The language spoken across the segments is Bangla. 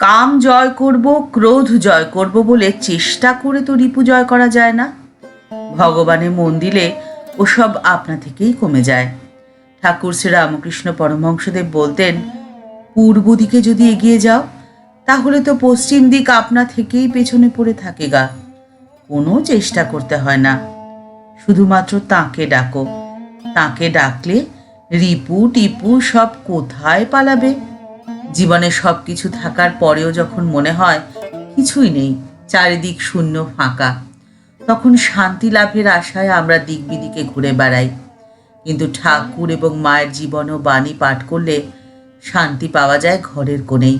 কাম জয় করব, ক্রোধ জয় করব বলে চেষ্টা করে তো রিপু জয় করা যায় না। ভগবানে মন দিলে ওসব আপনা থেকেই কমে যায়। ঠাকুর শ্রী রামকৃষ্ণ পরমহংসদেব বলতেন, পূর্ব দিকে যদি এগিয়ে যাও, তাহলে তো পশ্চিম দিক আপনা থেকেই পেছনে পড়ে থাকে গা। কোনো চেষ্টা করতে হয় না। শুধুমাত্র তাকে ডাকো। তাকে ডাকলে রিপু, টিপু সব কোথায় পালাবে? জীবনে সব কিছু থাকার পরেও যখন মনে হয় কিছুই নেই, চারিদিক শূন্য, ফাঁকা, তখন শান্তি লাভের আশায় আমরা দিক বিদিকে ঘুরে বেড়াই। কিন্তু ঠাকুর এবং মায়ের জীবন ও বাণী পাঠ করলে শান্তি পাওয়া যায় ঘরের কোণেই।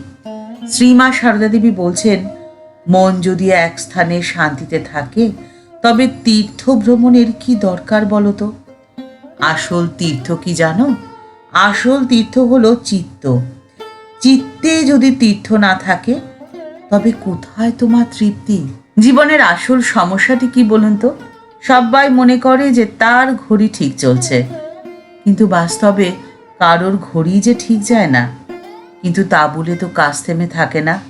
শ্রীমা দেবী বলছেন, মন যদি এক স্থানে শান্তিতে থাকে, তবে তীর্থ ভ্রমণের কি দরকার বলো তো? আসল তীর্থ কি জানো? আসল তীর্থ হলো চিত্ত। চিত্তে যদি তীর্থ না থাকে, তবে কোথায় তোমার তৃপ্তি? জীবনের আসল সমস্যাটি কি বলুন তো? সবাই মনে করে যে তার ঘড়ি ঠিক চলছে। কিন্তু বাস্তবে কারোর ঘড়ি যে ঠিক যায় না। কিন্তু তা বলে তো কাজ থেমে থাকে না।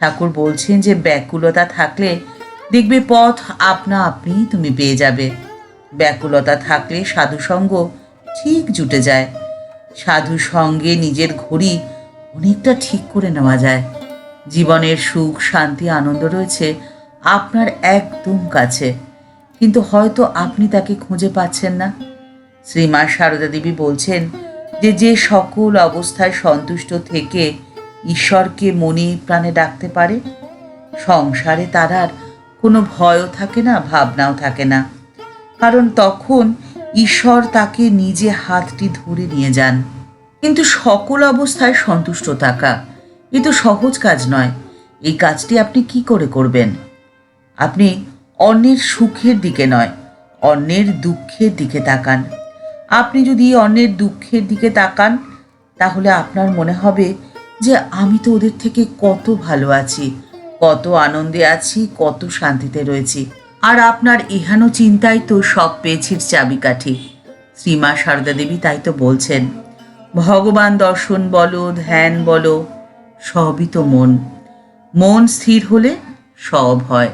ঠাকুর বলছেন যে ব্যাকুলতা থাকলে দেখবে পথ আপনা আপনি তুমি পেয়ে যাবে। ব্যাকুলতা থাকলে সাধুসঙ্গ ঠিক জুটে যায়। সাধু সঙ্গে নিজের ঘড়ি অনেকটা ঠিক করে নেওয়া যায়। জীবনের সুখ, শান্তি, আনন্দ রয়েছে আপনার একদম কাছে। কিন্তু হয়তো আপনি তাকে খুঁজে পাচ্ছেন না। শ্রীমা সারদা দেবী বলছেন যে যে সকল অবস্থায় সন্তুষ্ট থেকে ঈশ্বরকে মনে প্রাণে ডাকতে পারে। সংসারে তার আর কোনো ভয়ও থাকে না, ভাবনাও থাকে না। কারণ তখন ঈশ্বর তাকে নিজে হাতটি ধরে নিয়ে যান। কিন্তু সকল অবস্থায় সন্তুষ্ট থাকা। এ তো সহজ কাজ নয়। এই কাজটি আপনি কি করে করবেন? আপনি অন্যের সুখের দিকে নয়, অন্যের দুঃখের দিকে তাকান। আপনি যদি অন্যের দুঃখের দিকে তাকান, তাহলে আপনার মনে হবে যে আমি তো ওদের থেকে কত ভালো আছি, কত আনন্দে আছি, কত শান্তিতে রয়েছি। আর আপনার ইহানো চিন্তায় তো সব পেয়েছির চাবিকাঠি। শ্রীমা সারদা দেবী তাই তো বলছেন ভগবান দর্শন বলো, ধ্যান বলো, সবই তো মন। মন স্থির হলে সব হয়।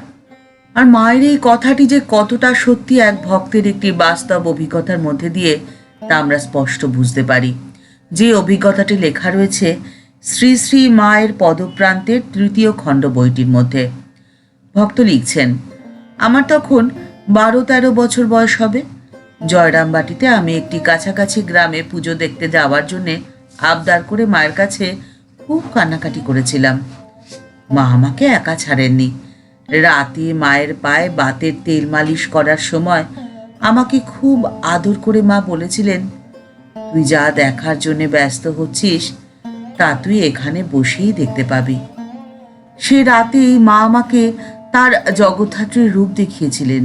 আর মায়ের এই কথাটি যে কতটা সত্যি এক ভক্তের একটি বাস্তব অভিজ্ঞতার মধ্যে দিয়ে তা আমরা স্পষ্ট বুঝতে পারি। যে অভিজ্ঞতাটি লেখা রয়েছে, শ্রী শ্রী মায়ের পদপ্রান্তের তৃতীয় খণ্ড বইটির মধ্যে। ভক্ত লিখছেন, আমার তখন বারো তেরো বছর বয়স হবে। জয়রামবাটিতে আমি একটি কাছাকাছি গ্রামে পুজো দেখতে যাওয়ার জন্যে আবদার করে মায়ের কাছে খুব কান্নাকাটি করেছিলাম। মা আমাকে একা ছাড়েননি। রাতে মায়ের পায়ে বাতের তেল মালিশ করার সময় আমাকে খুব আদর করে মা বলেছিলেন, তুই যা দেখার জন্য ব্যস্ত হচ্ছিস, তা তুই এখানে বসেই দেখতে পাবি। সে রাতেই মা আমাকে তার জগদ্ধাত্রীর রূপ দেখিয়েছিলেন।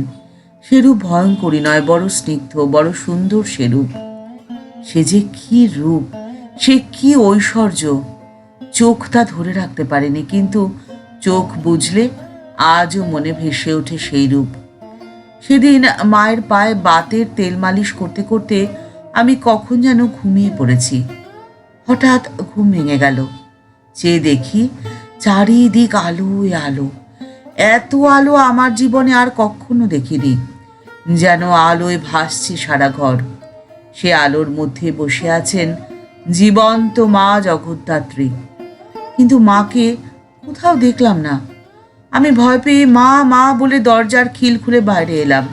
সে রূপ ভয়ঙ্করী নয়, বড় স্নিগ্ধ, বড় সুন্দর সে রূপ সে যে কি রূপ, সে কি ঐশ্বর্য, চোখ তা ধরে রাখতে পারেনি, কিন্তু চোখ বুঝলে আজও মনে ভেসে ওঠে সেই রূপ। সেদিন মায়ের পায়ে বাতের তেল মালিশ করতে করতে আমি কখন যেন ঘুমিয়ে পড়েছি। হঠাৎ ঘুম ভেঙে গেল। চেয়ে দেখি চারিদিক আলোয় আলো। এত আলো আমার জীবনে আর কখনো দেখিনি। যেন আলোয় ভাসছে সারা ঘর। সে আলোর মধ্যে বসে আছেন জীবন্ত মা জগদ্ধাত্রী। কিন্তু মাকে কোথাও দেখলাম না। আমি ভয় পেয়ে মা মা বলে দরজার খিল খুলে বাইরে এলাম।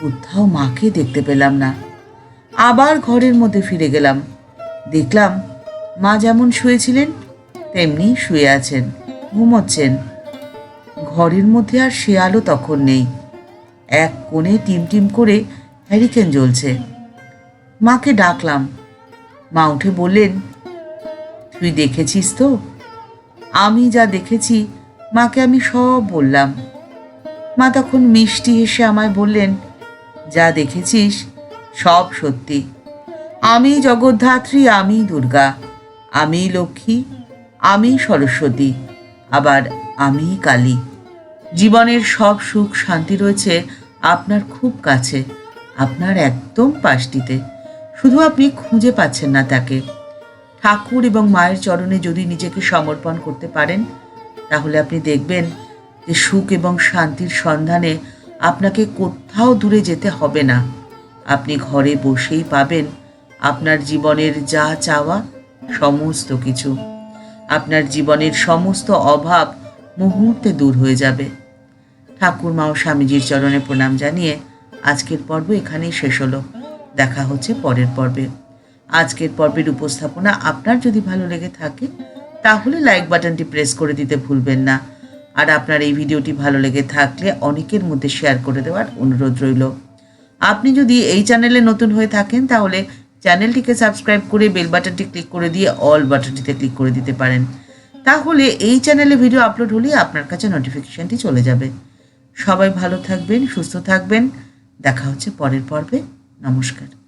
কোথাও মাকে দেখতে পেলাম না। আবার ঘরের মধ্যে ফিরে গেলাম। দেখলাম মা যেমন শুয়েছিলেন, তেমনি শুয়ে আছেন, ঘুমোচ্ছেন। ঘরের মধ্যে আর সে আলো তখন নেই। এক কোণে টিম টিম করে হ্যারিকেন জ্বলছে। মাকে ডাকলাম। মা উঠে বললেন, তুই দেখেছিস তো? আমি যা দেখেছি, মাকে আমি সব বললাম। মা তখন মিষ্টি হেসে আমায় বললেন, যা দেখেছিস, সব সত্যি। আমি জগদ্ধাত্রী, আমি দুর্গা। আমি লক্ষ্মী, আমি সরস্বতী। আবার আমি কালী। জীবনের সব সুখ শান্তি রয়েছে আপনার খুব কাছে, আপনার একদম পাশটিতে। শুধু আপনি খুঁজে পাচ্ছেন না তাকে। ঠাকুর এবং মায়ের চরণে যদি নিজেকে সমর্পণ করতে পারেন, তাহলে আপনি দেখবেন যে সুখ এবং শান্তির সন্ধানে আপনাকে কোথাও দূরে যেতে হবে না। আপনি ঘরে বসেই পাবেন আপনার জীবনের যা চাওয়া, সমস্ত কিছু। আপনার জীবনের সমস্ত অভাব মুহূর্তে দূর হয়ে যাবে। ঠাকুরমা ও স্বামীজির চরণে প্রণাম জানিয়ে আজকের পর্ব এখানেই শেষ হলো। দেখা হচ্ছে পরের পর্বে। আজকের পর্বের উপস্থাপনা আপনার যদি ভালো লেগে থাকে, তাহলে লাইক বাটনটি প্রেস করে দিতে ভুলবেন না। আর আপনার এই ভিডিওটি ভালো লেগে থাকলে অনেকের মধ্যে শেয়ার করে দেওয়ার অনুরোধ রইল। আপনি যদি এই চ্যানেলে নতুন হয়ে থাকেন, তাহলে চ্যানেলটিকে সাবস্ক্রাইব করে বেল বাটনটি ক্লিক করে দিয়ে অল বাটনটিতে ক্লিক করে দিতে পারেন। তাহলে এই চ্যানেলে ভিডিও আপলোড হলেই আপনার কাছে নোটিফিকেশনটি চলে যাবে। সবাই ভালো থাকবেন সুস্থ থাকবেন। দেখা হচ্ছে পরের পর্বে। নমস্কার।